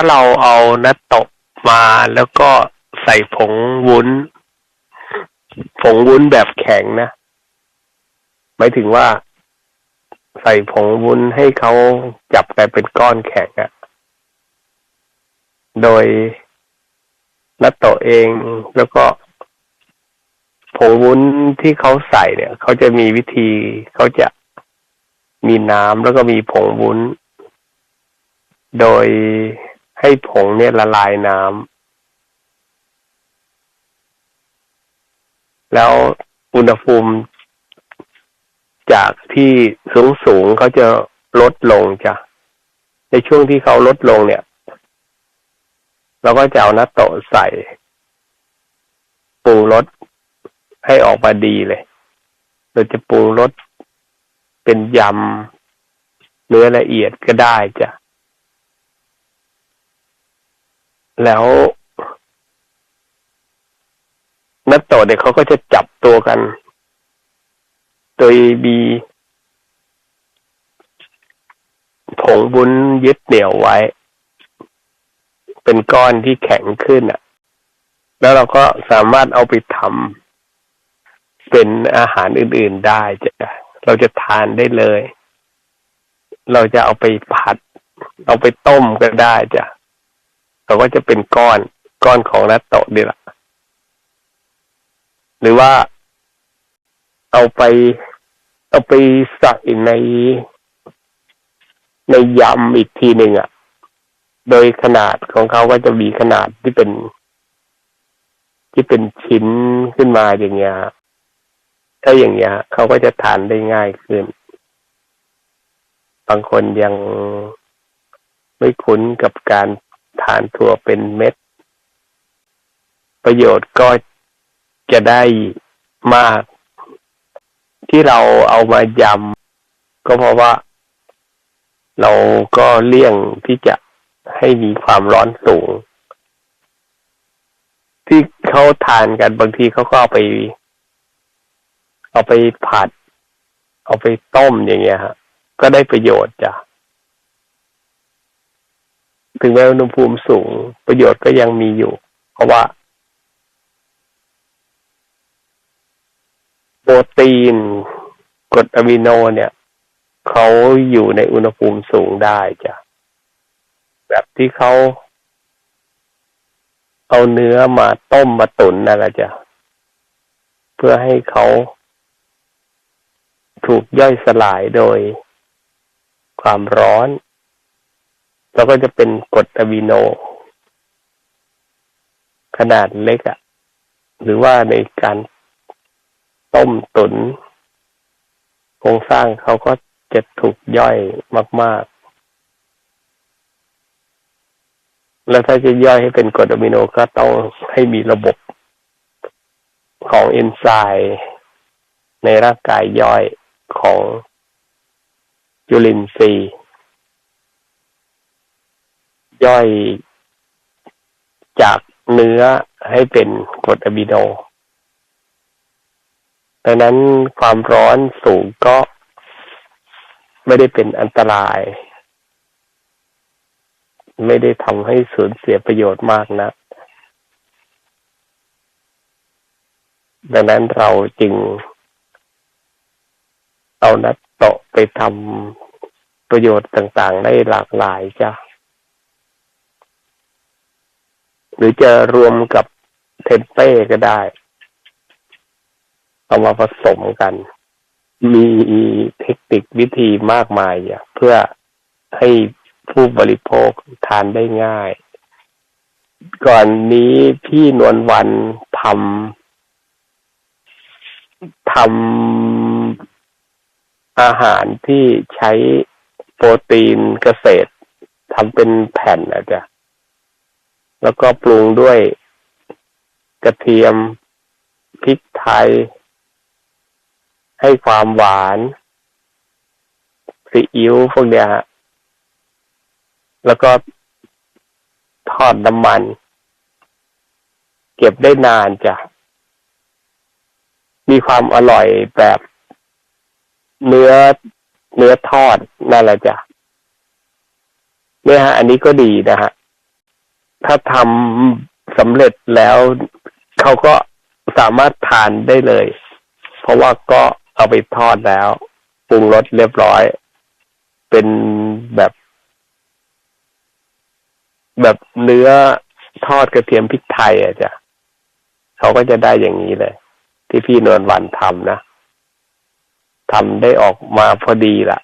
ถ้าเราเอานัตโตะมาแล้วก็ใส่ผงวุ้น ผงวุ้นแบบแข็งนะหมายถึงว่าใส่ผงวุ้นให้เขาจับกลายเป็นก้อนแข็งอะโดยนัตโตเองแล้วก็ผงวุ้นที่เขาใส่เนี่ย เขาจะมีวิธีเขาจะมีน้ำแล้วก็มีผงวุ้น โดย ให้ผงเนี่ยละลายน้ำแล้วอุณหภูมิจากที่สูงสูงเขาจะลดลงจ้ะ ในช่วงที่เขาลดลงเนี่ย เราก็จะเอานัตโตะใส่ปรุงรสให้ออกมาดีเลย เราจะปรุงรสเป็นยำเนื้อละเอียดก็ได้จ้ะ แล้วนัตโตะเนี่ยเขาก็จะจับตัวกัน โดยมีผงบุญยึดเหนี่ยวไว้ เป็นก้อนที่แข็งขึ้นอะ แล้วเราก็สามารถเอาไปทำเป็นอาหารอื่น ๆได้จ้ะเราจะทานได้เลย เราจะเอาไปผัด เอาไปต้มก็ได้จ้ะ เราก็จะเป็นก้อนก้อนของนัตโตะนี่แหละหรือว่าเอาไป เอาไปใส่ในในยำอีกทีหนึ่งอะ โดยขนาดของเขาก็จะมีขนาดที่เป็น ที่เป็นชิ้นขึ้นมาอย่างเงี้ยถ้าอย่างเงี้ยเขาก็จะทานได้ง่ายขึ้น บางคนยังไม่คุ้นกับการ ทานถั่วเป็นเม็ด ประโยชน์ก็จะได้มาก ที่เราเอามายำก็เพราะว่า เราก็เลี่ยงที่จะให้มีความร้อนสูง ที่เขาทานกันบางทีเขาก็เอาไป เอาไปผัด เอาไปต้มอย่างเงี้ยฮะก็ได้ประโยชน์จ้ะ ถึงแม้อุณหภูมิสูง ประโยชน์ก็ยังมีอยู่ เพราะว่า โปรตีนกรดอะมิโนเนี่ยเขาอยู่ในอุณหภูมิสูงได้จ้ะแบบที่เขาเอาเนื้อมาต้มมาตุ๋นนั่นแหละจ้ะเพื่อให้เขาถูกย่อยสลายโดยความร้อน แล้วก็จะเป็นกรดอะมิโน ขนาดเล็กอะหรือว่าในการต้มตุนโครงสร้างเขาก็จะถูกย่อยมาก ๆ แล้วถ้าจะย่อยให้เป็นกรดอะมิโนก็ต้องให้มีระบบของเอนไซม์ในร่างกายย่อยของจุลินทรีย์ ย่อยจากเนื้อให้เป็นกรดอะมิโนดังนั้นความร้อนสูงก็ไม่ได้เป็นอันตราย ไม่ได้ทำให้สูญเสียประโยชน์มากนะดังนั้นเราจึงเอานัตโตะไปทำประโยชน์ต่างๆ ได้หลากหลายจ้ะ หรือจะรวมกับเทมเป้ก็ได้เอามาผสมกัน มีเทคนิควิธีมากมายอะเพื่อให้ผู้บริโภคทานได้ง่าย ก่อนนี้พี่นวลวันทำทำอาหารที่ใช้โปรตีนเกษตรทำเป็นแผ่นนะจ๊ะ แล้วก็ปรุงด้วยกระเทียมพริกไทย ให้ความหวานซีอิ๊วพวกเนี้ยฮะแล้วก็ทอดน้ำมัน เก็บได้นานจ้ะ มีความอร่อยแบบเนื้อเนื้อทอดนั่นแหละจ้ะเนี่ยฮะ อันนี้ก็ดีนะฮะ ถ้าทำสำเร็จแล้วเขาก็สามารถทานได้เลย เพราะว่าก็เอาไปทอดแล้วปรุงรสเรียบร้อย เป็นแบบ แบบเนื้อทอดกระเทียมพริกไทยอะจ้ะเขาก็จะได้อย่างนี้เลย ที่พี่นวลวันทำนะทำได้ออกมาพอดีละ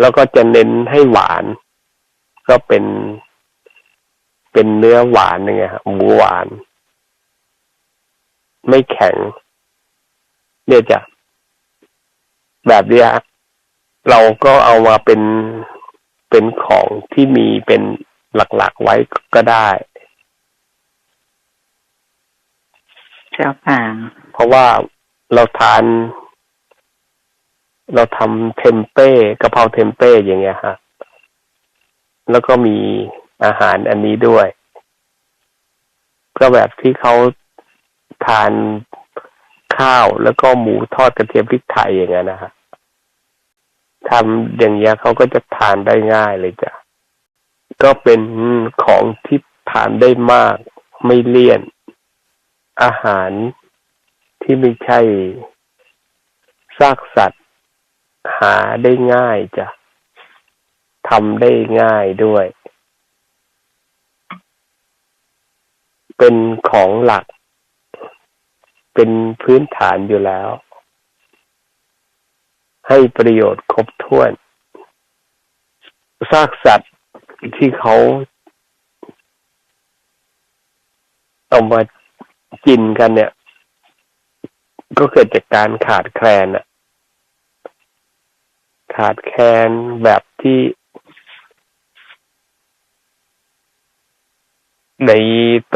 แล้วก็จะเน้นให้หวาน ก็เป็น เป็นเนื้อหวานยังไงครับหมูหวาน ไม่แข็ง เนี่ยจ้ะแบบเนี้ยเราก็เอามาเป็นเป็นของที่มีเป็นหลักๆไว้ก็ได้เจ้าค่ะเพราะว่าเราทาน เราทำเทมเป้กะเพราเทมเป้อย่างเงี้ยฮะแล้วก็มี อาหารอันนี้ด้วย ก็แบบที่เขาทานข้าวแล้วก็หมูทอดกระเทียมพริกไทยอย่างเงี้ยนะฮะทำอย่างเงี้ยเขาก็จะทานได้ง่ายเลยจ้ะก็เป็นของที่ทานได้มากไม่เลี่ยน อาหารที่ไม่ใช่ซากสัตว์ หาได้ง่ายจ้ะทำได้ง่ายด้วย เป็นของหลัก เป็นพื้นฐานอยู่แล้ว ให้ประโยชน์ครบถ้วนซากสัตว์ที่เขาเอามากินกันเนี่ย ก็เกิดจากการขาดแคลนอะขาดแคลนแบบที่ ใน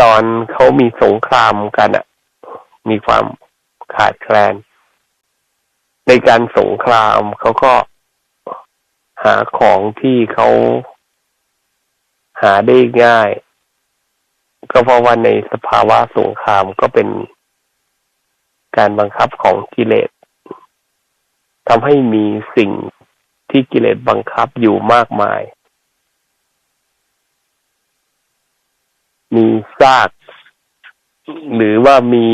ตอนเขามีสงครามกันอะมีความขาดแคลน ในการสงครามเขาก็หาของที่เขาหาได้ง่าย ก็เพราะว่าในสภาวะสงครามก็เป็นการบังคับของกิเลสทำให้มีสิ่งที่กิเลสบังคับอยู่มากมาย มีซาก หรือว่ามี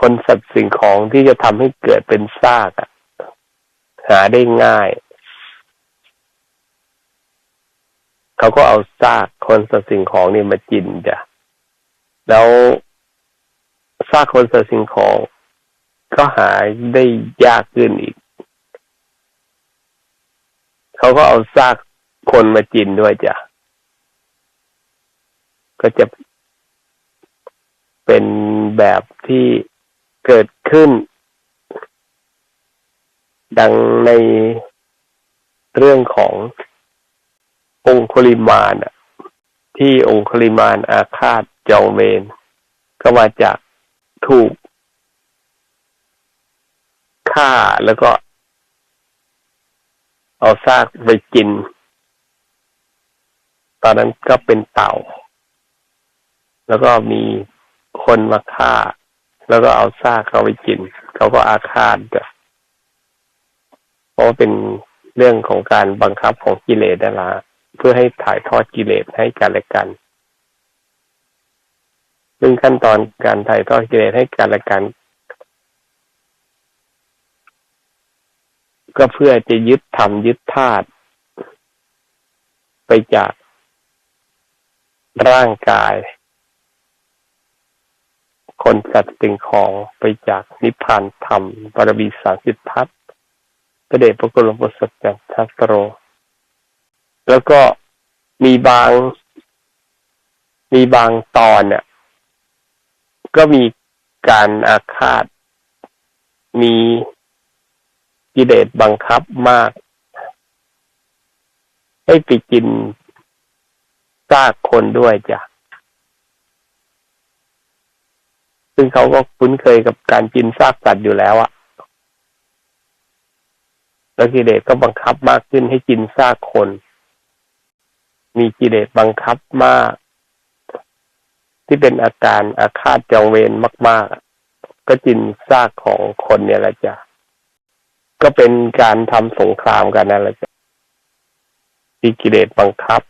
คนสัตว์สิ่งของที่จะทำให้เกิดเป็นซากอะหาได้ง่าย เขาก็เอาซากคนสัตว์สิ่งของนี่มากินจ้ะแล้วซากคนสัตว์สิ่งของ ก็หาได้ยากขึ้นอีก เขาก็เอาซากคนมากินด้วยจ้ะ ก็จะเป็นแบบที่เกิดขึ้น ดังในเรื่องขององคุลิมานที่องคุลิมานอาฆาตจองเวรก็มาจากถูกฆ่าแล้วก็ เอาซากไปกิน ตอนนั้นก็เป็นเต่า แล้วก็มีคนมาฆ่า แล้วก็เอาซากเขาไปกิน เขาก็อาฆาตจ้ะเพราะว่าเป็นเรื่องของการบังคับของกิเลสนั่นละเพื่อให้ถ่ายทอดกิเลสให้กันและกัน ซึ่งขั้นตอนการถ่ายทอดกิเลสให้กันและกัน ก็เพื่อจะยึดธรรมยึดธาตุไปจากร่างกาย คนสัตว์สิ่งของไปจากนิพพานธรรมปรมีสามสิบทัศพระเดชพระคุลวงปู่สัจจทัสโร แล้วก็มีบาง มีบางตอนเนี่ยก็มีการอาฆาต มีกิเลสบังคับมาก ให้ไปกินซากคนด้วยจ้ะ ซึ่งเขาก็คุ้นเคยกับการกินซากสัตว์อยู่แล้วอะแล้วกิเลสก็บังคับมากขึ้นให้กินซากคน มีกิเลสบังคับมาก ที่เป็นอาการอาฆาตจองเวรมาก ๆ ก็กินซากของคนเนี่ยแหละจ้ะก็เป็นการทำสงครามกันนั่นแหละจ้ะที่กิเลสบังคับ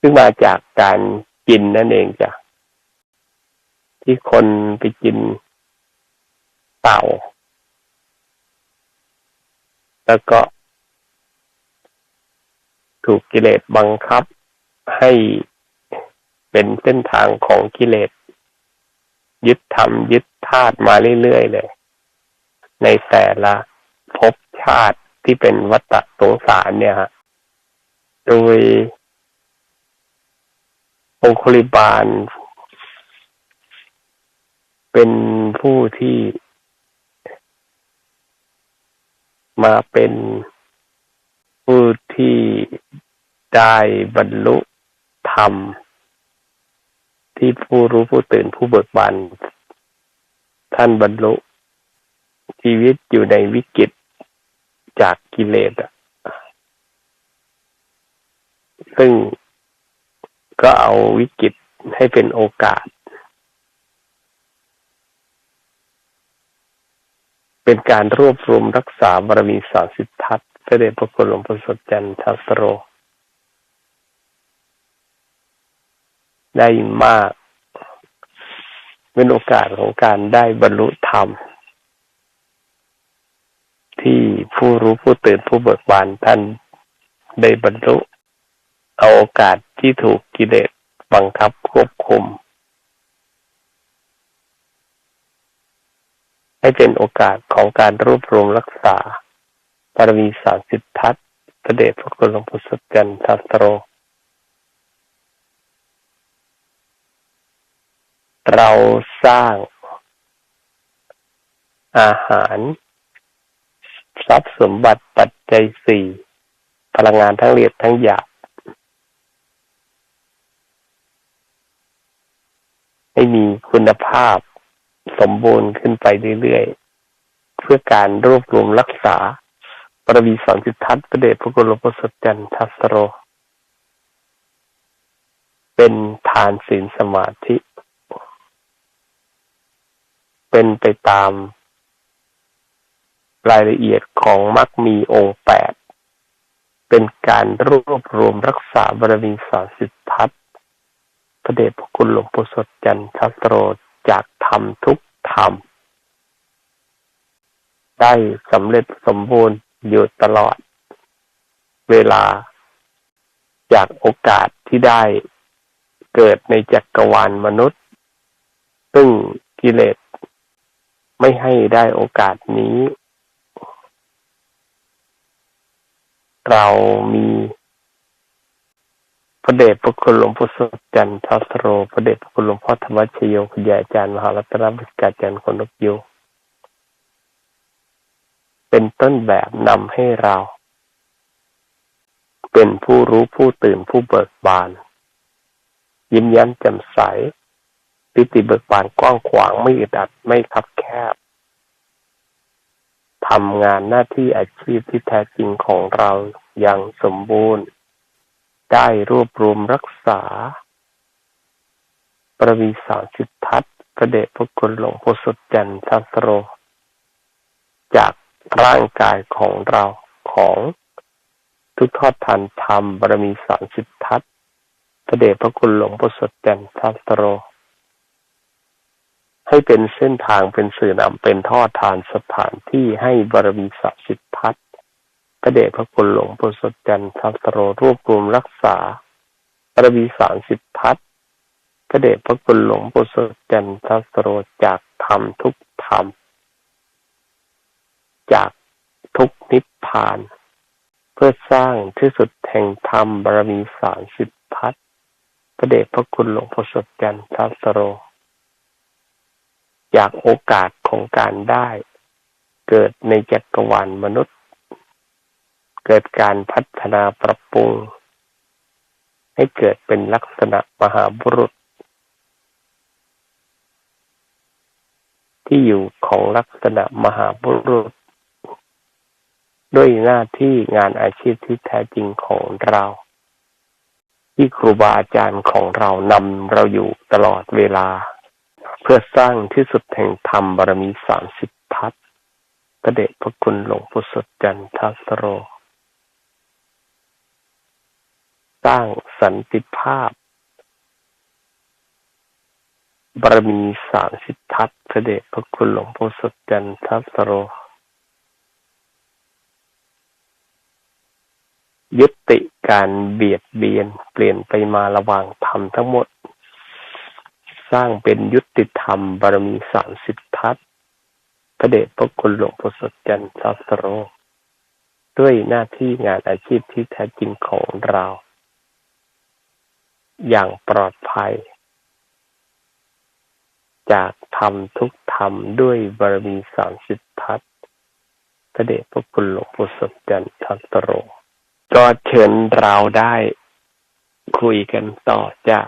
ซึ่งมาจากการกินนั่นเองจ้ะ ที่คนไปกินเต่า แล้วก็ ถูกกิเลสบังคับให้เป็นเส้นทางของกิเลส ยึดธรรมยึดธาตุมาเรื่อยๆเลย ในแต่ละภพชาติที่เป็นวัฏสงสารเนี่ยฮะโดยองคุลิบาล เป็นผู้ที่มาเป็นผู้ที่ได้บรรลุธรรม ที่ผู้รู้ผู้ตื่นผู้เบิกบานท่านบรรลุชีวิตอยู่ในวิกฤตจากกิเลสอะซึ่งก็เอาวิกฤตให้เป็นโอกาส เป็นการรวบรวมรักษาบารมีสามสิบทัศเสด็จพระคุณหลวงพ่อสดจันทัสโร ได้มาก เป็นโอกาสของการได้บรรลุธรรม ที่ผู้รู้ผู้ตื่นผู้เบิกบานท่านได้บรรลุ เอาโอกาสที่ถูกกิเลสบังคับควบคุม ให้เป็นโอกาสของการรวบรวมรักษาบารมีสามสิบทัศพระเดชพระคุณหลวงปู่สุดจันทัสโร เราสร้างอาหาร ทรัพย์สมบัติปัจจัยสี่พลังงานทั้งละเอียดทั้งหยาบให้มีคุณภาพ สมบูรณ์ขึ้นไปเรื่อยๆ เพื่อการรวบรวมรักษาปรวีสอนสิทธัตประเดชพระกุลประสดจันทัสโร เป็นทานศีลสมาธิ เป็นไปตามรายละเอียดของมรรคมีองค์แปด เป็นการรวบรวมรักษาบารมีสอนสิทธัตพระเดชพระคุณหลวงปู่สดจันทัสโร จากธรรมทุกธรรม ได้สำเร็จสมบูรณ์อยู่ตลอด เวลา จากโอกาสที่ได้เกิดในจักรวาลมนุษย์ ซึ่งกิเลสไม่ให้ได้โอกาสนี้ เรามี ระเดชพระคุณหลวงพ่อสดจันทรัสโร พระเดชพระคุณหลวงพ่อธรรมชโยคุณยายอาจารย์มหารัตนบิกาจารย์คนนกยูเป็นต้นแบบนำให้เรา เป็นผู้รู้ผู้ตื่นผู้เบิกบาน ยิ้มย้มแจ่มใสปิติเบิกบานกว้างขวางไม่อึดอัดไม่คับแคบทำงานหน้าที่อาชีพที่แท้จริงของเราอย่างสมบูรณ์ ได้รวบรวมรักษา ประวีสารสิทธัตพระเดชพระคุณหลวงพ่อสุดจันทร์ัสโร จากร่างกายของเราของทุกทอดทันธรรมบารมีสารสิทธัตพระเดชพระคุณหลวงพ่อสดจันทัสโร ให้เป็นเส้นทางเป็นสื่อนำเป็นทอดทานสถานที่ให้บารมีสารสิทธัต พระเดชพระคุณหลวงปู่สดจันทัสโรรวบรวมรักษาปรวีสารสิทธัตพระเดชพระคุณหลวงปู่สดจันทัสโรจากธรรมทุกธรรม จากทุกนิพพาน เพื่อสร้างที่สุดแห่งธรรมบารมีสารสิทธัตพระเดชพระคุณหลวงปู่สดจันทัสโรจากโอกาสของการได้ เกิดในจักรวาลมนุษย์ เกิดการพัฒนาปรับปรุง ให้เกิดเป็นลักษณะมหาบุรุษ ที่อยู่ของลักษณะมหาบุรุษ ด้วยหน้าที่งานอาชีพที่แท้จริงของเรา ที่ครูบาอาจารย์ของเรานำเราอยู่ตลอดเวลา เพื่อสร้างที่สุดแห่งธรรมบารมีสามสิบทัศพระเดชพระคุณหลวงพุทธจันทัสโร สร้างสันติภาพ บารมีสามสิบทัศน์พระเดพระคุณหลวงพ่อสดจันทัสโร ยุติการเบียดเบียนเปลี่ยนไปมาระหว่างธรรมทั้งหมด สร้างเป็นยุติธรรม บารมีสามสิบทัศพระเดชพระคุณหลวงพ่อสดจันทัสโร ด้วยหน้าที่งานอาชีพที่แท้จริงของเรา อย่างปลอดภัย จากทำทุกธรรมด้วยบารมีสามสิบทัศพระเดชพระคุณหลวงปู่สดจันทัตโร ก็เชิญเราได้คุยกันต่อจ้า